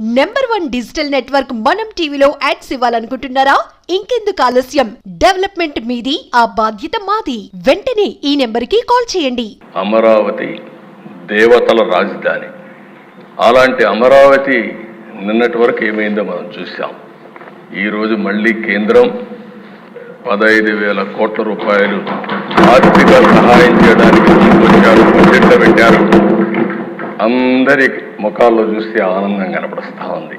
Number one digital network మనం టీవీలో ads ఇవ్వాలనుకుంటున్నారా? ఇంకెందుకు ఆలస్యం? డెవలప్మెంట్ మీది ఆ బాధ్యత మాది. వెంటనే ఈ నెంబర్కి కాల్ చేయండి. అమరావతి దేవతల రాజధాని. అలాంటి అమరావతి నిన్నటి వరకు ఏమైందో మనం చూసాం ఈరోజు మళ్ళీ కేంద్రం పదహైదు వేల కోట్ల రూపాయలు ఆర్థిక సహాయం చేయడానికి ముందుకొచ్చారు బడ్జెట్లో పెట్టారు. అందరి ముఖాల్లో చూస్తే ఆనందం కనపడుస్తూ ఉంది.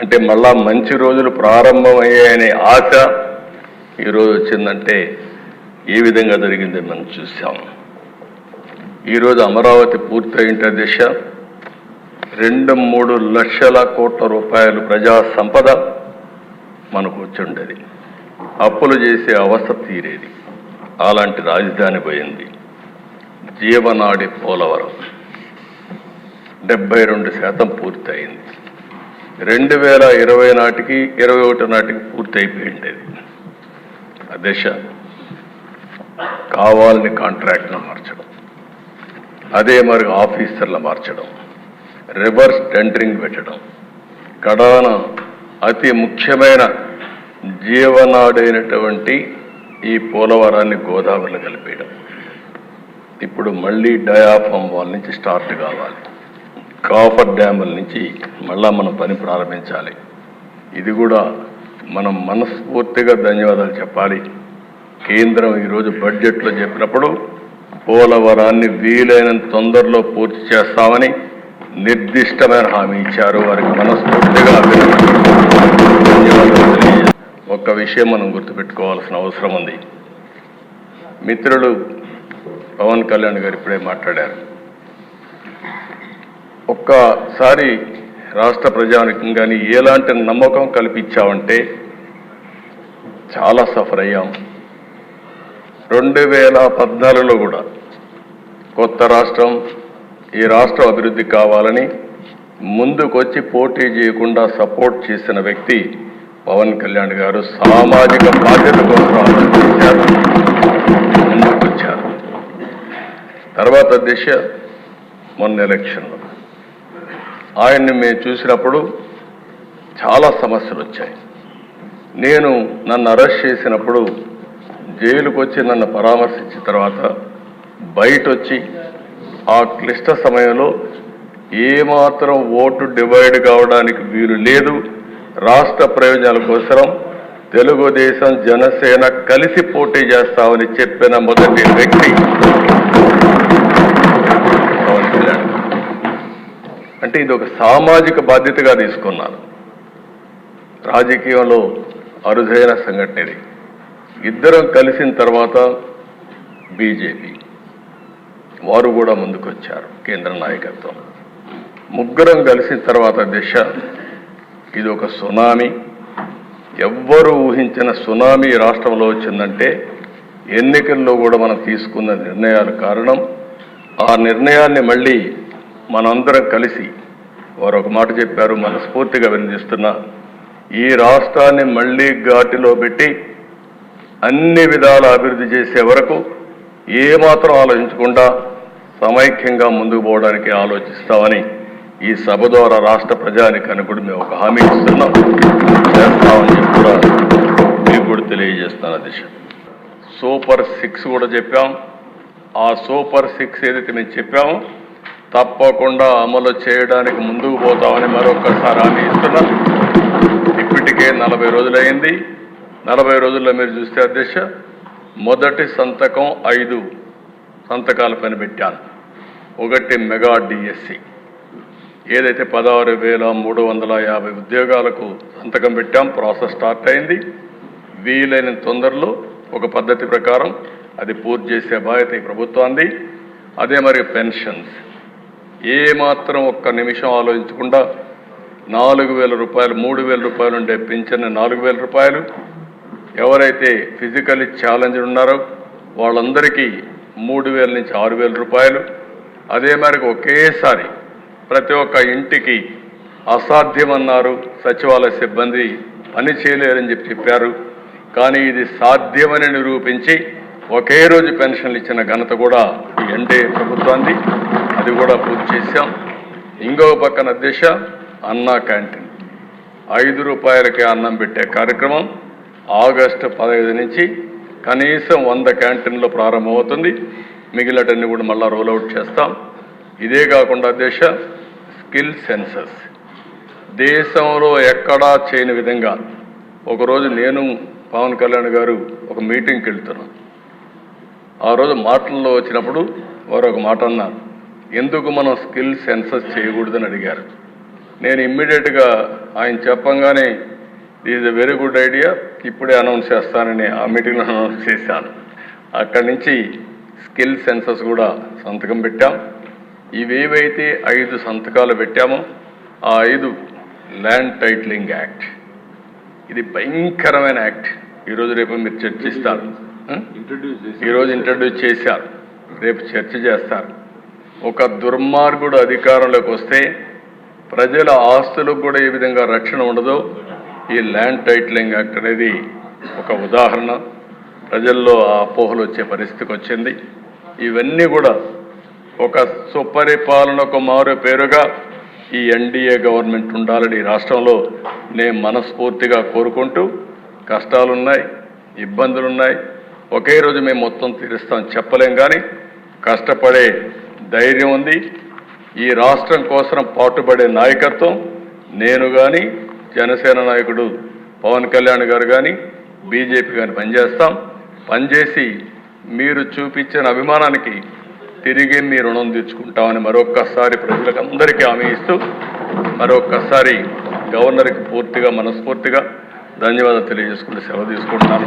అంటే మళ్ళా మంచి రోజులు ప్రారంభమయ్యాయనే ఆశ ఈరోజు వచ్చిందంటే ఏ విధంగా జరిగిందో మనం చూసాం. ఈరోజు అమరావతి పూర్తయింటే దిశ. రెండు మూడు లక్షల కోట్ల రూపాయలు ప్రజా సంపద మనకు వచ్చిండేది అప్పులు చేసే అవస్థ తీరేది. అలాంటి రాజధాని పోయింది. జీవనాడి పోలవరం. డెబ్బై రెండు శాతం పూర్తయింది. రెండు వేల ఇరవై నాటికి ఇరవై ఒకటి నాటికి పూర్తి అయిపోయింది ఆ దిశ కావాలని కాంట్రాక్ట్ను మార్చడం. అదే మరి ఆఫీసర్లు మార్చడం. రివర్స్ టెండరింగ్ పెట్టడం. కడాన అతి ముఖ్యమైన జీవనాడైనటువంటి ఈ పోలవరాన్ని గోదావరిలో కలిపేయడం. ఇప్పుడు మళ్ళీ డయాఫామ్ వాళ్ళ నుంచి స్టార్ట్ కావాలి. కాఫర్ డ్యాముల నుంచి మళ్ళా మనం పని ప్రారంభించాలి. ఇది కూడా మనం మనస్ఫూర్తిగా ధన్యవాదాలు చెప్పాలి. కేంద్రం ఈరోజు బడ్జెట్లో చెప్పినప్పుడు పోలవరాన్ని వీలైనంత తొందరలో పూర్తి చేస్తామని నిర్దిష్టమైన హామీ ఇచ్చారు. వారికి మనస్ఫూర్తిగా ఒక్క విషయం మనం గుర్తుపెట్టుకోవాల్సిన అవసరం ఉంది. మిత్రులు పవన్ కళ్యాణ్ గారు ఇప్పుడే మాట్లాడారు. ఒక్కసారి రాష్ట్ర ప్రజానికం కానీ ఎలాంటి నమ్మకం కల్పించామంటే చాలా సఫర్ అయ్యాం. రెండు వేల పద్నాలుగులో కూడా కొత్త రాష్ట్రం ఈ రాష్ట్రం అభివృద్ధి కావాలని ముందుకొచ్చి పోటీ చేయకుండా సపోర్ట్ చేసిన వ్యక్తి పవన్ కళ్యాణ్ గారు సామాజిక బాధ్యత కోసం ఆలోచించారు ముందుకొచ్చారు. తర్వాత దిశ మొన్న ఎలక్షన్లో. ఆయన్ని మేము చూసినప్పుడు చాలా సమస్యలు వచ్చాయి. నేను నన్ను అరెస్ట్ చేసినప్పుడు జైలుకు వచ్చి నన్ను పరామర్శించిన తర్వాత బయట వచ్చి ఆ క్లిష్ట సమయంలో ఏమాత్రం ఓటు డివైడ్ కావడానికి వీలు లేదు. రాష్ట్ర ప్రయోజనాల కోసం తెలుగుదేశం జనసేన కలిసి పోటీ చేస్తామని చెప్పిన మొదటి వ్యక్తి అంటే ఇది ఒక సామాజిక బాధ్యతగా తీసుకున్నాను రాజకీయంలో అరుదైన సంఘటన ఇది. ఇద్దరం కలిసిన తర్వాత బీజేపీ వారు కూడా ముందుకొచ్చారు కేంద్ర నాయకత్వం. ముగ్గురం కలిసిన తర్వాత దిశ ఇది ఒక సునామీ. ఎవ్వరూ ఊహించిన సునామీ రాష్ట్రంలో వచ్చిందంటే ఎన్నికల్లో కూడా మనం తీసుకున్న నిర్ణయాల కారణం. ఆ నిర్ణయాన్ని మళ్ళీ మనందరం కలిసి వారు ఒక మాట చెప్పారు మనస్ఫూర్తిగా వినిపిస్తున్నా ఈ రాష్ట్రాన్ని మళ్ళీ ఘాటిలో పెట్టి అన్ని విధాల అభివృద్ధి చేసే వరకు ఏమాత్రం ఆలోచించకుండా సమైక్యంగా ముందుకు పోవడానికి ఆలోచిస్తామని ఈ సభ ద్వారా రాష్ట్ర ప్రజానికి కూడా మేము ఒక హామీ ఇస్తున్నాం. చేస్తామని చెప్పి కూడా మీకు కూడా తెలియజేస్తున్నాను దిశ. సూపర్ సిక్స్ కూడా చెప్పాం. ఆ సూపర్ సిక్స్ ఏదైతే మేము చెప్పామో తప్పకుండా అమలు చేయడానికి ముందుకు పోతామని మరొకసారి హామీ ఇస్తున్నాం ఇప్పటికే నలభై రోజులైంది. నలభై రోజుల్లో మీరు చూస్తే అధ్యక్ష మొదటి సంతకం ఐదు సంతకాల పైన పెట్టాను. ఒకటి మెగా డిఎస్సి. ఏదైతే పదహారు వేల మూడు వందల యాభై ఉద్యోగాలకు సంతకం పెట్టాం ప్రాసెస్ స్టార్ట్ అయింది. వీలైన తొందరలో ఒక పద్ధతి ప్రకారం అది పూర్తి చేసే బాధ్యత ఈ ప్రభుత్వాన్ని అదే మరి పెన్షన్స్. ఏమాత్రం ఒక్క నిమిషం ఆలోచించకుండా నాలుగు వేల రూపాయలు మూడు వేల రూపాయలు ఉండే పింఛన్ నాలుగు వేల రూపాయలు. ఎవరైతే ఫిజికలీ ఛాలెంజ్ ఉన్నారో వాళ్ళందరికీ మూడు వేల నుంచి ఆరు వేల రూపాయలు. అదే మేరకు ఒకేసారి ప్రతి ఒక్క ఇంటికి అసాధ్యమన్నారు సచివాలయ సిబ్బంది పని చేయలేరని చెప్పి చెప్పారు. కానీ ఇది సాధ్యమని నిరూపించి ఒకే రోజు పెన్షన్లు ఇచ్చిన ఘనత కూడా ఎన్డీఏ ప్రభుత్వాన్ని అది కూడా పూర్తి చేశాం. ఇంకో పక్కన దిశ అన్నా క్యాంటీన్. ఐదు రూపాయలకి అన్నం పెట్టే కార్యక్రమం ఆగస్టు పదహైదు నుంచి కనీసం వంద క్యాంటీన్లో ప్రారంభమవుతుంది. మిగిలినటన్ని కూడా మళ్ళీ రోల్అవుట్ చేస్తాం. ఇదే కాకుండా దేశ స్కిల్ సెన్సస్ దేశంలో ఎక్కడా చేయని విధంగా ఒకరోజు నేను పవన్ కళ్యాణ్ గారు ఒక మీటింగ్కి వెళ్తున్నాను ఆ రోజు మాటల్లో వచ్చినప్పుడు వారు ఒక మాట అన్నారు. ఎందుకు మనం స్కిల్ సెన్సస్ చేయకూడదని అడిగారు. నేను ఇమ్మీడియట్గా ఆయన చెప్పంగానే is a very good idea ఇప్పుడే అనౌన్స్ చేస్తానని ఆ మీటింగ్లో అనౌన్స్ చేశాను. అక్కడి నుంచి స్కిల్ సెన్సస్ కూడా సంతకం పెట్టాం. ఇవేవైతే ఐదు సంతకాలు పెట్టామో ఆ ఐదు ల్యాండ్ టైటిలింగ్ యాక్ట్. ఇది భయంకరమైన యాక్ట్. ఈరోజు రేపు మీరు చర్చిస్తారు? ఈరోజు ఇంట్రడ్యూస్ చేశారు. రేపు చర్చ చేస్తారు. ఒక దుర్మార్గుడు అధికారంలోకి వస్తే ప్రజల ఆస్తులకు కూడా ఏ విధంగా రక్షణ ఉండదో ఈ ల్యాండ్ టైటిలింగ్ యాక్ట్ అనేది ఒక ఉదాహరణ. ప్రజల్లో ఆ అపోహలు వచ్చే పరిస్థితికి వచ్చింది. ఇవన్నీ కూడా ఒక సుపరిపాలనకు మారు పేరుగా ఈ ఎన్డీఏ గవర్నమెంట్ ఉండాలని ఈ రాష్ట్రంలో నేను మనస్ఫూర్తిగా కోరుకుంటూ కష్టాలున్నాయి ఇబ్బందులున్నాయి. ఒకే రోజు మేము మొత్తం తీరుస్తాం చెప్పలేం కానీ కష్టపడే ధైర్యం ఉంది. ఈ రాష్ట్రం కోసం పాటుపడే నాయకత్వం నేను కానీ జనసేన నాయకుడు పవన్ కళ్యాణ్ గారు కానీ బీజేపీ కానీ పనిచేస్తాం. పనిచేసి మీరు చూపించిన అభిమానానికి తిరిగి మీ రుణం తీర్చుకుంటామని మరొక్కసారి ప్రజలకు అందరికీ హామీ ఇస్తూ మరొక్కసారి గవర్నర్కి పూర్తిగా మనస్ఫూర్తిగా ధన్యవాదాలు తెలియజేసుకుంటూ సెలవు తీసుకుంటున్నాను.